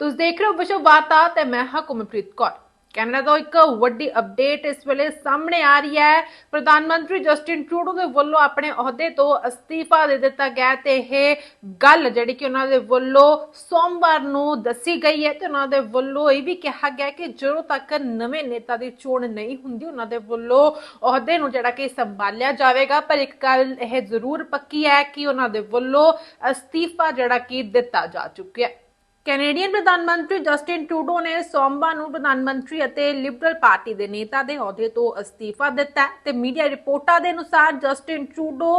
ਤੁਸੀਂ ਦੇਖ ਰਹੇ ਹੋ ਵਿਸ਼ਵ ਵਾਰਤਾ ਤੇ ਮੈਂ ਹਾਂ ਕੁਮਨਪ੍ਰੀਤ ਕੌਰ। ਕੈਨੇਡਾ ਤੋਂ ਇੱਕ ਵੱਡੀ ਅਪਡੇਟ ਇਸ ਵੇਲੇ ਸਾਹਮਣੇ ਆ ਰਹੀ ਹੈ। ਪ੍ਰਧਾਨ ਮੰਤਰੀ ਜਸਟਿਨ ਟਰੂਡੋ ਦੇ ਵੱਲੋਂ ਆਪਣੇ ਅਹੁਦੇ ਤੋਂ ਅਸਤੀਫਾ ਦੇ ਦਿੱਤਾ ਗਿਆ ਤੇ ਇਹ ਗੱਲ ਜਿਹੜੀ ਕਿ ਉਹਨਾਂ ਦੇ ਵੱਲੋਂ ਸੋਮਵਾਰ ਨੂੰ ਦੱਸੀ ਗਈ ਹੈ ਤੇ ਉਹਨਾਂ ਦੇ ਵੱਲੋਂ ਇਹ ਵੀ ਕਿਹਾ ਗਿਆ ਕਿ ਜਦੋਂ ਤੱਕ ਨਵੇਂ ਨੇਤਾ ਦੀ ਚੋਣ ਨਹੀਂ ਹੁੰਦੀ, ਉਹਨਾਂ ਦੇ ਵੱਲੋਂ ਅਹੁਦੇ ਨੂੰ ਜਿਹੜਾ ਕਿ ਸੰਭਾਲਿਆ ਜਾਵੇਗਾ। ਪਰ ਇੱਕ ਗੱਲ ਇਹ ਜ਼ਰੂਰ ਪੱਕੀ ਹੈ ਕਿ ਉਹਨਾਂ ਦੇ ਵੱਲੋਂ ਅਸਤੀਫਾ ਜਿਹੜਾ ਕਿ ਦਿੱਤਾ ਜਾ ਚੁੱਕਿਆ ਹੈ। ਕੈਨੇਡੀਅਨ ਪ੍ਰਧਾਨ ਮੰਤਰੀ ਜਸਟਿਨ ਟਰੂਡੋ ਨੇ ਸੋਮਵਾਰ ਨੂੰ ਪ੍ਰਧਾਨ ਮੰਤਰੀ ਅਤੇ ਲਿਬਰਲ ਪਾਰਟੀ ਦੇ ਨੇਤਾ ਦੇ ਅਹੁਦੇ ਤੋਂ ਅਸਤੀਫਾ ਦਿੱਤਾ ਤੇ ਮੀਡੀਆ ਰਿਪੋਰਟਾਂ ਦੇ ਅਨੁਸਾਰ ਜਸਟਿਨ ਟਰੂਡੋ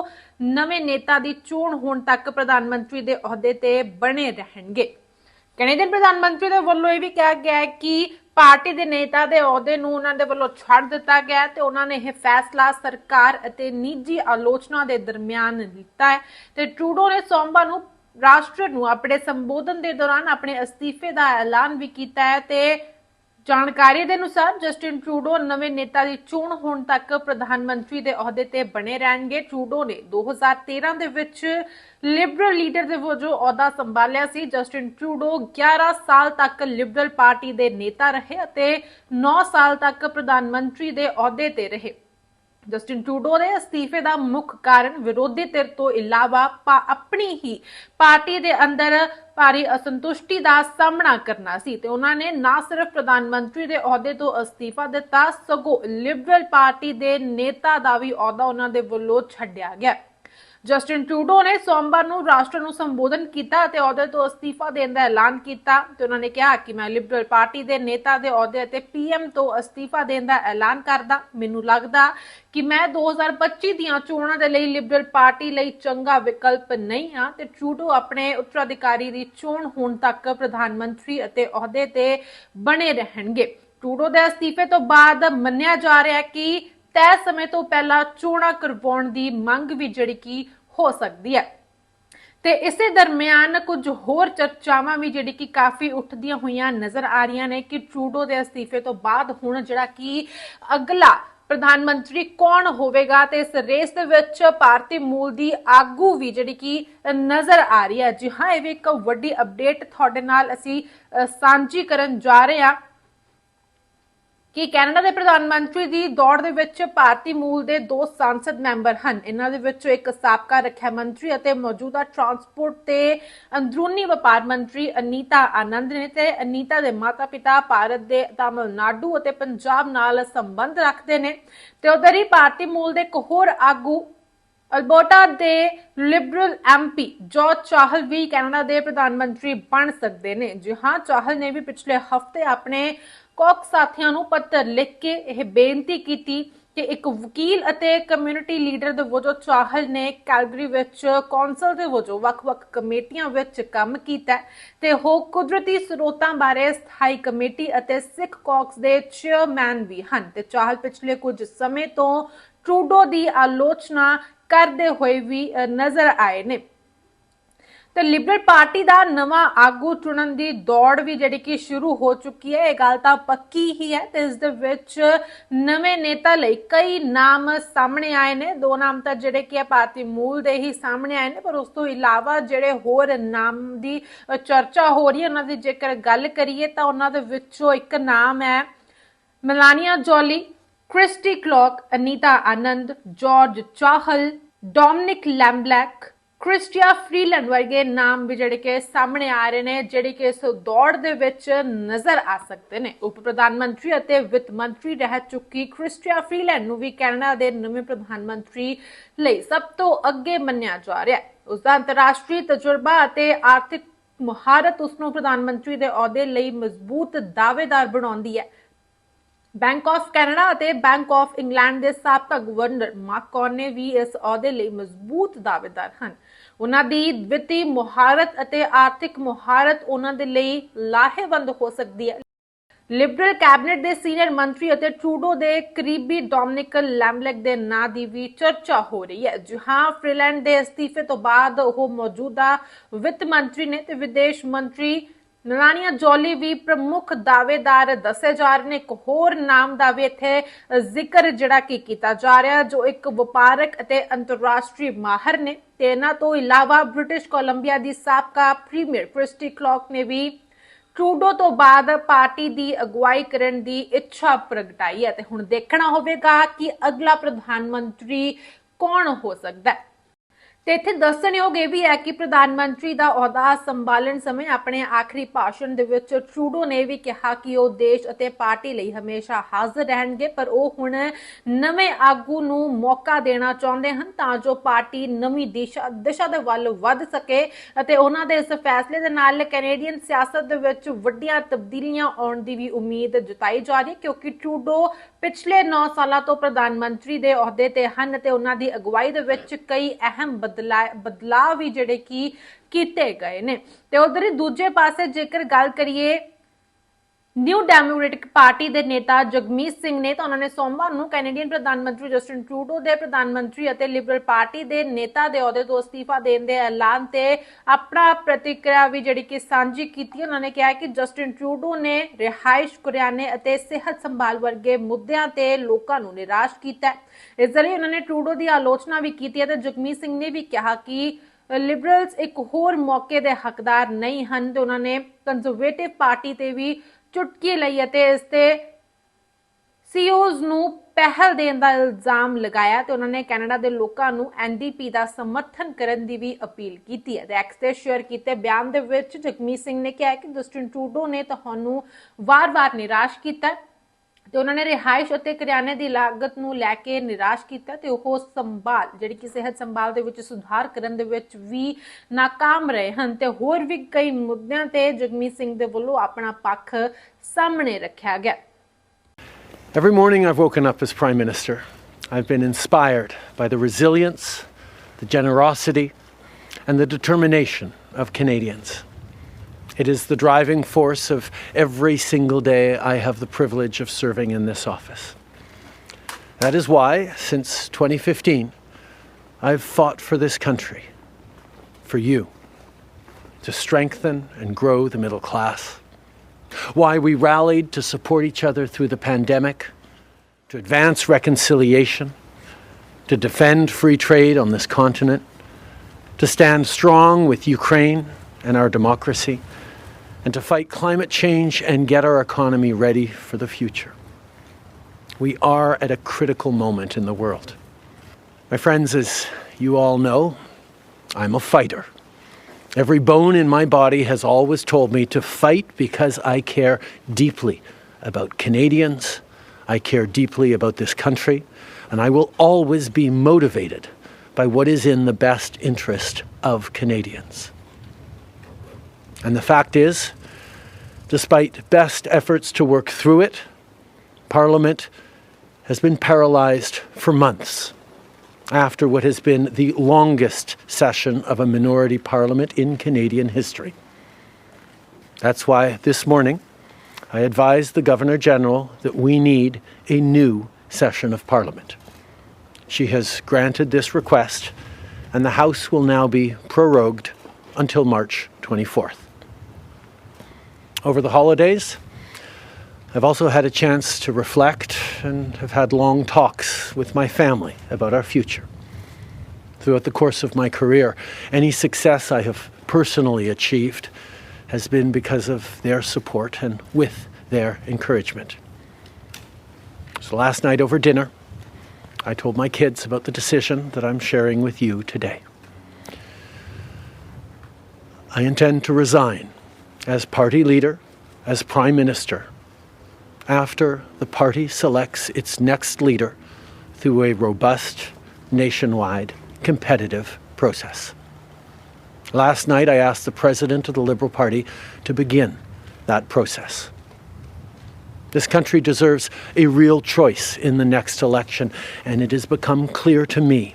ਨਵੇਂ ਨੇਤਾ ਦੀ ਚੋਣ ਹੋਣ ਤੱਕ ਪ੍ਰਧਾਨ ਮੰਤਰੀ ਦੇ ਅਹੁਦੇ ਤੇ ਬਣੇ ਰਹਿਣਗੇ। ਕੈਨੇਡੀਅਨ ਪ੍ਰਧਾਨ ਮੰਤਰੀ ਦੇ ਵੱਲੋਂ ਇਹ ਵੀ ਕਿਹਾ ਗਿਆ ਕਿ ਪਾਰਟੀ ਦੇ ਨੇਤਾ ਦੇ ਅਹੁਦੇ ਨੂੰ ਉਹਨਾਂ ਦੇ ਵੱਲੋਂ ਛੱਡ ਦਿੱਤਾ ਗਿਆ ਤੇ ਉਹਨਾਂ ਨੇ ਇਹ ਫੈਸਲਾ ਸਰਕਾਰ ਅਤੇ ਨਿੱਜੀ ਆਲੋਚਨਾ ਦੇ ਦਰਮਿਆਨ ਲਿੱਤਾ ਹੈ ਤੇ ਟਰੂਡੋ ਨੇ ਸੋਮਵਾਰ ਨੂੰ ਰਾਸ਼ਟਰ ਨੂੰ ਆਪਣੇ ਸੰਬੋਧਨ ਦੇ ਦੌਰਾਨ ਆਪਣੇ ਅਸਤੀਫੇ ਦਾ ਐਲਾਨ ਵੀ ਕੀਤਾ ਹੈ ਤੇ ਜਾਣਕਾਰੀ ਦੇ ਅਨੁਸਾਰ ਜਸਟਿਨ ਟਰੂਡੋ ਨਵੇਂ ਨੇਤਾ ਦੀ ਚੋਣ ਹੋਣ ਤੱਕ ਪ੍ਰਧਾਨ ਮੰਤਰੀ ਦੇ ਅਹੁਦੇ ਤੇ ਬਣੇ ਰਹਿਣਗੇ। ਟਰੂਡੋ ਨੇ 2013 ਦੇ ਵਿੱਚ ਲਿਬਰਲ ਲੀਡਰ ਦੇ ਵਜੋਂ ਅਹੁਦਾ ਸੰਭਾਲਿਆ ਸੀ। ਜਸਟਿਨ ਟਰੂਡੋ 11 ਸਾਲ ਤੱਕ ਲਿਬਰਲ ਪਾਰਟੀ ਦੇ ਨੇਤਾ ਰਹੇ ਅਤੇ 9 ਸਾਲ ਤੱਕ ਪ੍ਰਧਾਨ ਮੰਤਰੀ ਦੇ ਅਹੁਦੇ ਤੇ ਰਹੇ। ਜਸਟਿਨ ਟਰੂਡੋ ਦੇ ਅਸਤੀਫੇ ਦਾ ਮੁੱਖ ਕਾਰਨ ਵਿਰੋਧੀ ਧਿਰ ਤੋਂ ਇਲਾਵਾ ਆਪਣੀ ਹੀ ਪਾਰਟੀ ਦੇ ਅੰਦਰ ਭਾਰੀ ਅਸੰਤੁਸ਼ਟੀ ਦਾ ਸਾਹਮਣਾ ਕਰਨਾ ਸੀ ਤੇ ਉਹਨਾਂ ਨੇ ਨਾ ਸਿਰਫ ਪ੍ਰਧਾਨ ਮੰਤਰੀ ਦੇ ਅਹੁਦੇ ਤੋਂ ਅਸਤੀਫਾ ਦਿੱਤਾ, ਸਗੋਂ ਲਿਬਰਲ ਪਾਰਟੀ ਦੇ ਨੇਤਾ ਦਾ ਵੀ ਅਹੁਦਾ ਉਹਨਾਂ ਦੇ ਵੱਲੋਂ ਛੱਡਿਆ ਗਿਆ। ਜਸਟਿਨ ਟਰੂਡੋ ਨੇ ਸੋਮਵਾਰ ਨੂੰ ਰਾਸ਼ਟਰ ਨੂੰ ਸੰਬੋਧਨ ਕੀਤਾ ਅਤੇ ਅਹੁਦੇ ਤੋਂ ਅਸਤੀਫਾ ਦੇਣ ਦਾ ਐਲਾਨ ਕੀਤਾ ਤੇ ਉਹਨਾਂ ਨੇ ਕਿਹਾ ਕਿ ਮੈਂ ਲਿਬਰਲ ਪਾਰਟੀ ਦੇ ਨੇਤਾ ਦੇ ਅਹੁਦੇ ਅਤੇ ਪੀਐਮ ਤੋਂ ਅਸਤੀਫਾ ਦੇਣ ਦਾ ਐਲਾਨ ਕਰਦਾ। ਮੈਨੂੰ ਲੱਗਦਾ ਕਿ ਮੈਂ 2025 ਦੀਆਂ ਚੋਣਾਂ ਦੇ ਲਈ ਲਿਬਰਲ ਪਾਰਟੀ ਲਈ ਚੰਗਾ ਵਿਕਲਪ ਨਹੀਂ ਹਾਂ ਤੇ ਟਰੂਡੋ ਆਪਣੇ ਉੱਤਰਾਧਿਕਾਰੀ ਦੀ ਚੋਣ ਹੋਣ ਤੱਕ ਪ੍ਰਧਾਨ ਮੰਤਰੀ ਅਤੇ ਅਹੁਦੇ ਤੇ ਬਣੇ ਰਹਿਣਗੇ। ਟਰੂਡੋ ਦੇ ਅਸਤੀਫੇ ਤੋਂ ਬਾਅਦ ਮੰਨਿਆ ਜਾ ਰਿਹਾ ਹੈ ਕਿ ਤੈਅ ਸਮੇਂ ਤੋਂ ਪਹਿਲਾਂ ਚੋਣਾਂ ਕਰਵਾਉਣ ਦੀ ਮੰਗ ਵੀ ਜਿਹੜੀ ਕਿ ਹੋ ਸਕਦੀ ਹੈ। ਤੇ ਇਸੇ ਦਰਮਿਆਨ ਕੁਝ ਹੋਰ ਚਰਚਾਵਾਂ ਵੀ ਜਿਹੜੀ ਕਿ ਕਾਫੀ ਉੱਠਦੀਆਂ ਹੋਈਆਂ ਨਜ਼ਰ ਆ ਰਹੀਆਂ ਨੇ ਕਿ ਟਰੂਡੋ ਦੇ ਅਸਤੀਫੇ ਤੋਂ ਬਾਅਦ ਹੁਣ ਜਿਹੜਾ ਕਿ ਅਗਲਾ ਪ੍ਰਧਾਨ ਮੰਤਰੀ ਕੌਣ ਹੋਵੇਗਾ ਤੇ ਇਸ ਰੇਸ ਦੇ ਵਿੱਚ ਭਾਰਤੀ ਮੂਲ ਦੀ ਆਗੂ ਵੀ ਜਿਹੜੀ ਕਿ ਨਜ਼ਰ ਆ ਰਹੀ ਹੈ। ਜੀ ਹਾਂ, ਇਹ ਵੀ ਇੱਕ ਵੱਡੀ ਅਪਡੇਟ ਤੁਹਾਡੇ ਨਾਲ ਅਸੀਂ ਸਾਂਝੀ ਕਰਨ ਜਾ ਰਹੇ ਹਾਂ। ਕਿ ਕੈਨੇਡਾ ਦੇ ਪ੍ਰਧਾਨ ਮੰਤਰੀ ਦੀ ਦੌੜ ਦੇ ਵਿੱਚ ਭਾਰਤੀ ਮੂਲ ਦੇ ਦੋ ਸੰਸਦ ਮੈਂਬਰ ਹਨ। ਇਹਨਾਂ ਦੇ ਵਿੱਚੋਂ ਇੱਕ ਸਾਬਕਾ ਰੱਖਿਆ ਮੰਤਰੀ ਅਤੇ ਮੌਜੂਦਾ ਟਰਾਂਸਪੋਰਟ ਤੇ ਅੰਦਰੂਨੀ ਵਪਾਰ ਮੰਤਰੀ ਅਨੀਤਾ ਆਨੰਦ ਨੇ ਤੇ ਅਨੀਤਾ ਦੇ ਮਾਤਾ-ਪਿਤਾ ਭਾਰਤ ਦੇ ਤਾਮਿਲਨਾਡੂ ਅਤੇ ਪੰਜਾਬ ਨਾਲ ਸੰਬੰਧ ਰੱਖਦੇ ਨੇ। ਤੇ ਉਧਰ ਹੀ ਭਾਰਤੀ ਮੂਲ ਦੇ ਇੱਕ ਹੋਰ ਆਗੂ, ਅਲਬਰਟਾ ਦੇ ਲਿਬਰਲ ਐਮਪੀ ਜੋਰਜ ਚਾਹਲ ਵੀ ਕੈਨੇਡਾ ਦੇ ਪ੍ਰਧਾਨ ਮੰਤਰੀ ਬਣ ਸਕਦੇ ਨੇ। ਜੀ ਹਾਂ, ਚਾਹਲ ਨੇ ਵੀ ਪਿਛਲੇ ਹਫ਼ਤੇ ਆਪਣੇ ਕੋਕ ਸਾਥੀਆਂ ਨੂੰ ਪੱਤਰ ਲਿਖ ਕੇ ਇਹ ਬੇਨਤੀ ਕੀਤੀ ਕਿ ਇੱਕ ਵਕੀਲ ਅਤੇ ਕਮਿਊਨਿਟੀ ਲੀਡਰ ਦੇ ਵਜੋਂ ਚਾਹਲ ਨੇ ਕੈਲਗਰੀ ਵਿੱਚ ਕੌਂਸਲ ਦੇ ਵਜੋਂ ਵੱਖ-ਵੱਖ ਕਮੇਟੀਆਂ ਵਿੱਚ ਕੰਮ ਕੀਤਾ ਤੇ ਉਹ ਕੁਦਰਤੀ ਸਰੋਤਾਂ ਬਾਰੇ ਸਥਾਈ ਕਮੇਟੀ ਅਤੇ ਸਿੱਖ ਕੌਕਸ ਦੇ ਚੇਅਰਮੈਨ ਵੀ ਹਨ। ਤੇ ਚਾਹਲ ਪਿਛਲੇ ਕੁਝ ਸਮੇਂ ਤੋਂ ਟਰੂਡੋ ਦੀ ਆਲੋਚਨਾ ਕਰਦੇ ਹੋਏ ਵੀ ਨਜ਼ਰ ਆਏ ਨੇ। ਤੇ ਲਿਬਰਲ ਪਾਰਟੀ ਦਾ ਨਵਾਂ ਆਗੂ ਚੁਣਨ ਦੀ ਦੌੜ ਵੀ ਜਿਹੜੀ ਕਿ ਸ਼ੁਰੂ ਹੋ ਚੁੱਕੀ ਹੈ, ਇਹ ਗੱਲ ਤਾਂ ਪੱਕੀ ਹੀ ਹੈ ਤੇ ਇਸ ਦੇ ਵਿੱਚ ਨਵੇਂ ਨੇਤਾ ਲਈ ਕਈ ਨਾਮ ਸਾਹਮਣੇ ਆਏ ਨੇ। ਦੋ ਨਾਮ ਤਾਂ ਜਿਹੜੇ ਕਿ ਆ ਭਾਰਤੀ ਮੂਲ ਦੇ ਹੀ ਸਾਹਮਣੇ ਆਏ ਨੇ, ਪਰ ਉਸ ਤੋਂ ਇਲਾਵਾ ਜਿਹੜੇ ਹੋਰ ਨਾਮ ਦੀ ਚਰਚਾ ਹੋ ਰਹੀ ਹੈ, ਉਹਨਾਂ ਦੀ ਜੇਕਰ ਗੱਲ ਕਰੀਏ ਤਾਂ ਉਹਨਾਂ ਦੇ ਵਿੱਚੋਂ ਇੱਕ ਨਾਮ ਹੈ Melanie Joly Christy Clark Anita Anand George Chahal Dominic LeBlanc Chrystia Freeland ਵਰਗੇ ਨਾਮ ਵੀ ਜਿਹੜੇ ਕਿ ਸਾਹਮਣੇ ਆ ਰਹੇ ਨੇ, ਜਿਹੜੇ ਕਿ ਇਸ ਦੌੜ ਦੇ ਵਿੱਚ ਨਜ਼ਰ ਆ ਸਕਦੇ ਨੇ। ਉਪ ਪ੍ਰਧਾਨ ਮੰਤਰੀ ਅਤੇ ਵਿੱਤ ਮੰਤਰੀ ਰਹਿ ਚੁੱਕੀ ਕ੍ਰਿਸਟੀਆ ਫਰੀਲੈਂਡ ਨੂੰ ਵੀ ਕੈਨੇਡਾ ਦੇ ਨਵੇਂ ਪ੍ਰਧਾਨ ਮੰਤਰੀ ਲਈ ਸਭ ਤੋਂ ਅੱਗੇ ਮੰਨਿਆ ਜਾ ਰਿਹਾ ਹੈ। ਉਸ ਦਾ ਅੰਤਰਰਾਸ਼ਟਰੀ ਤਜਰਬਾ ਅਤੇ ਆਰਥਿਕ ਮੁਹਾਰਤ ਉਸ ਨੂੰ ਪ੍ਰਧਾਨ ਮੰਤਰੀ ਦੇ ਅਹੁਦੇ ਲਈ ਮਜ਼ਬੂਤ ਦਾਅਵੇਦਾਰ ਬਣਾਉਂਦੀ ਹੈ। ਬੈਂਕ ਆਫ ਕੈਨੇਡਾ ਅਤੇ ਬੈਂਕ ਆਫ ਇੰਗਲੈਂਡ ਦੇ ਸਾਬਕਾ ਗਵਰਨਰ ਮਾਰਕ ਕੌਰਨੇ ਵੀ ਇਸ ਅਹੁਦੇ ਲਈ ਮਜ਼ਬੂਤ ਦਾਅਵੇਦਾਰ ਹਨ। ਉਹਨਾਂ ਦੀ ਵਿੱਤੀ ਮੁਹਾਰਤ ਅਤੇ ਆਰਥਿਕ ਮੁਹਾਰਤ ਉਹਨਾਂ ਦੇ ਲਈ ਲਾਹੇਵੰਦ ਹੋ ਸਕਦੀ ਹੈ। ਲਿਬਰਲ ਕੈਬਨਿਟ ਦੇ ਸੀਨੀਅਰ ਮੰਤਰੀ ਅਤੇ ਟਰੂਡੋ ਦੇ ਕਰੀਬੀ ਡੋਮਿਨਿਕ ਲੈਮਲੈਕ ਦੇ ਨਾਂ ਦੀ ਵੀ ਚਰਚਾ ਹੋ ਰਹੀ ਹੈ। ਜੀ ਹਾਂ ਫ੍ਰੀਲੈਂਡ ਦੇ ਅਸਤੀਫੇ ਤੋਂ ਬਾਅਦ ਉਹ ਮੌਜੂਦਾ ਵਿੱਤ ਮੰਤਰੀ ਨੇ ਤੇ ਵਿਦੇਸ਼ ਮੰਤਰੀ ਨਲਾਨੀਆ ਜੋਲੀ ਵੀ ਪ੍ਰਮੁੱਖ ਦਾਅਵੇਦਾਰ ਦੱਸੇ ਜਾ ਰਹੇ ਨੇ। ਇੱਕ ਹੋਰ ਨਾਮ ਦਾ ਵੀ ਇੱਥੇ ਜ਼ਿਕਰ ਜਿਹੜਾ ਕਿ ਕੀਤਾ ਜਾ ਰਿਹਾ ਜੋ ਇੱਕ ਵਪਾਰਕ ਅਤੇ ਅੰਤਰਰਾਸ਼ਟਰੀ ਮਾਹਰ ਨੇ ਤੇ ਇਹਨਾਂ ਤੋਂ ਇਲਾਵਾ ਬ੍ਰਿਟਿਸ਼ ਕੋਲੰਬੀਆ ਦੀ ਸਾਬਕਾ ਪ੍ਰੀਮੀਅਰ ਕ੍ਰਿਸਟੀ ਕਲੌਕ ਨੇ ਵੀ ਟਰੂਡੋ ਤੋਂ ਬਾਅਦ ਪਾਰਟੀ ਦੀ ਅਗਵਾਈ ਕਰਨ ਦੀ ਇੱਛਾ ਪ੍ਰਗਟਾਈ ਹੈ। ਤੇ ਹੁਣ ਦੇਖਣਾ ਹੋਵੇਗਾ ਕਿ ਅਗਲਾ ਪ੍ਰਧਾਨ ਮੰਤਰੀ ਕੌਣ ਹੋ ਸਕਦਾ ਹੈ। ਤੇ ਇੱਥੇ ਦੱਸਣਯੋਗ ਇਹ ਵੀ ਹੈ ਕਿ ਪ੍ਰਧਾਨ ਮੰਤਰੀ ਦਾ ਅਹੁਦਾ ਸੰਭਾਲਣ ਸਮੇਂ ਆਪਣੇ ਆਖਰੀ ਭਾਸ਼ਣ ਦੇ ਵਿੱਚ ਟਰੂਡੋ ਨੇ ਵੀ ਕਿਹਾ ਕਿ ਉਹ ਦੇਸ਼ ਅਤੇ ਪਾਰਟੀ ਲਈ ਹਮੇਸ਼ਾ ਹਾਜ਼ਰ ਰਹਿਣਗੇ, ਪਰ ਉਹ ਹੁਣ ਨਵੇਂ ਆਗੂ ਨੂੰ ਮੌਕਾ ਦੇਣਾ ਚਾਹੁੰਦੇ ਹਨ ਤਾਂ ਜੋ ਪਾਰਟੀ ਨਵੀਂ ਦਿਸ਼ਾ ਦਿਸ਼ਾ ਦੇ ਵੱਲ ਵੱਧ ਸਕੇ ਅਤੇ ਉਹਨਾਂ ਦੇ ਇਸ ਫੈਸਲੇ ਦੇ ਨਾਲ ਕੈਨੇਡੀਅਨ ਸਿਆਸਤ ਦੇ ਵਿੱਚ ਵੱਡੀਆਂ ਤਬਦੀਲੀਆਂ ਆਉਣ ਦੀ ਵੀ ਉਮੀਦ ਜਤਾਈ ਜਾ ਰਹੀ ਹੈ, ਕਿਉਂਕਿ ਟਰੂਡੋ ਪਿਛਲੇ 9 ਸਾਲਾਂ ਤੋਂ ਪ੍ਰਧਾਨ ਮੰਤਰੀ ਦੇ ਅਹੁਦੇ ਤੇ ਹਨ ਅਤੇ ਉਹਨਾਂ ਦੀ ਅਗਵਾਈ ਦੇ ਵਿੱਚ ਕਈ ਅਹਿਮ ਬਦਲਾ- ਬਦਲਾਅ ਵੀ ਜਿਹੜੇ ਕਿ ਕੀਤੇ ਗਏ ਨੇ। ਤੇ ਉਧਰ ਹੀ ਦੂਜੇ ਪਾਸੇ ਜੇਕਰ ਗੱਲ ਕਰੀਏ ਨਿਊ ਡੈਮੋਕ੍ਰੈਟਿਕ ਪਾਰਟੀ ਦੇ ਨੇਤਾ ਜਗਮੀਤ ਸਿੰਘ ਨੇ ਤਾਂ ਉਹਨਾਂ ਨੇ ਸੋਮਵਾਰ ਨੂੰ ਕੈਨੇਡੀਅਨ ਪ੍ਰਧਾਨ ਮੰਤਰੀ ਜਸਟਿਨ ਟਰੂਡੋ ਦੇ ਪ੍ਰਧਾਨ ਮੰਤਰੀ ਅਤੇ ਲਿਬਰਲ ਪਾਰਟੀ ਦੇ ਨੇਤਾ ਦੇ ਅਹੁਦੇ ਤੋਂ ਅਸਤੀਫਾ ਦੇਣ ਦੇ ਐਲਾਨ ਤੇ ਆਪਣਾ ਪ੍ਰਤੀਕਿਰਿਆ ਵੀ ਜਿਹੜੀ ਕਿ ਸਾਂਝੀ ਕੀਤੀ। ਉਹਨਾਂ ਨੇ ਕਿਹਾ ਕਿ ਜਸਟਿਨ ਟਰੂਡੋ ਨੇ ਰਿਹਾਇਸ਼, ਕੁਰਿਆਨੇ ਅਤੇ ਸਿਹਤ ਸੰਭਾਲ ਵਰਗੇ ਮੁੱਦਿਆਂ ਤੇ ਲੋਕਾਂ ਨੂੰ ਨਿਰਾਸ਼ ਕੀਤਾ। ਇਸ ਲਈ ਉਹਨਾਂ ਨੇ ਟਰੂਡੋ ਦੀ ਆਲੋਚਨਾ ਵੀ ਕੀਤੀ ਹੈ ਤੇ ਜਗਮੀਤ ਸਿੰਘ ਨੇ ਵੀ ਕਿਹਾ ਕਿ ਲਿਬਰਲਸ ਇੱਕ ਹੋਰ ਮੌਕੇ ਦੇ ਹੱਕਦਾਰ ਨਹੀਂ ਹਨ ਤੇ ਉਹਨਾਂ ਨੇ ਕੰਜ਼ਰਵੇਟਿਵ ਪਾਰਟੀ ਤੇ ਵੀ ਚੁਟਕੀ ਲਈ ਅਤੇ ਇਸ ਤੇ ਸੀਓਜ਼ ਨੂੰ ਪਹਿਲ ਦੇਣ ਦਾ ਇਲਜ਼ਾਮ ਲਗਾਇਆ ਤੇ ਉਹਨਾਂ ਨੇ ਕੈਨੇਡਾ ਦੇ ਲੋਕਾਂ ਨੂੰ ਐਨਡੀਪੀ ਦਾ ਸਮਰਥਨ ਕਰਨ ਦੀ ਵੀ ਅਪੀਲ ਕੀਤੀ ਹੈ। ਤੇ ਐਕਸ ਤੇ ਸ਼ੇਅਰ ਕੀਤੇ ਬਿਆਨ ਦੇ ਵਿੱਚ ਜਗਮੀਤ ਸਿੰਘ ਨੇ ਕਿਹਾ ਕਿ ਜਸਟਿਨ ਟਰੂਡੋ ਨੇ ਤੁਹਾਨੂੰ ਵਾਰ-ਵਾਰ ਨਿਰਾਸ਼ ਕੀਤਾ ਤੇ ਉਹਨਾਂ ਨੇ ਰਿਹਾਇਸ਼ ਅਤੇ ਕਿਰਿਆਨੇ ਦੀ ਲਾਗਤ ਨੂੰ ਲੈ ਕੇ ਨਿਰਾਸ਼ ਕੀਤਾ ਤੇ ਉਹ ਸੰਭਾਲ ਜਿਹੜੀ ਕਿ ਸਿਹਤ ਸੰਭਾਲ ਦੇ ਵਿੱਚ ਸੁਧਾਰ ਕਰਨ ਦੇ ਵਿੱਚ ਵੀ ناکਾਮ ਰਹੇ ਹਨ ਤੇ ਹੋਰ ਵੀ ਕਈ ਮੁੱਦਿਆਂ ਤੇ ਜਗਮੀਤ ਸਿੰਘ ਦੇ ਵੱਲੋਂ ਆਪਣਾ ਪੱਖ ਸਾਹਮਣੇ ਰੱਖਿਆ ਗਿਆ Every morning I've woken up as prime minister. I've been inspired by the resilience, the generosity and the determination of Canadians. It is the driving force of every single day I have the privilege of serving in this office. That is why, since 2015, I've fought for this country, for you, to strengthen and grow the middle class why we rallied to support each other through the pandemic, to advance reconciliation, to defend free trade on this continent, to stand strong with Ukraine and our democracy, and to fight climate change and get our economy ready for the future. We are at a critical moment in the world. My friends, as you all know, I'm a fighter. Every bone in my body has always told me to fight because I care deeply about Canadians. I care deeply about this country. And I will always be motivated by what is in the best interest of Canadians. And the fact is, despite best efforts to work through it, Parliament has been paralysed for months after what has been the longest session of a minority parliament in Canadian history. That's why this morning I advised the Governor General that we need a new session of parliament. She has granted this request, and the House will now be prorogued until March 24th. Over the holidays, I've also had a chance to reflect and have had long talks with my family about our future. Throughout the course of my career, any success I have personally achieved has been because of their support and with their encouragement. So last night over dinner, I told my kids about the decision that I'm sharing with you today. I intend to resign as party leader, as prime minister, after the party selects its next leader through a robust, nationwide, competitive process. Last night, I asked the president of the Liberal Party to begin that process. This country deserves a real choice in the next election, and it has become clear to me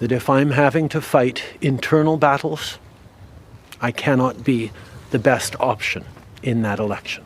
that if I'm having to fight internal battles, I cannot be the best option in that election.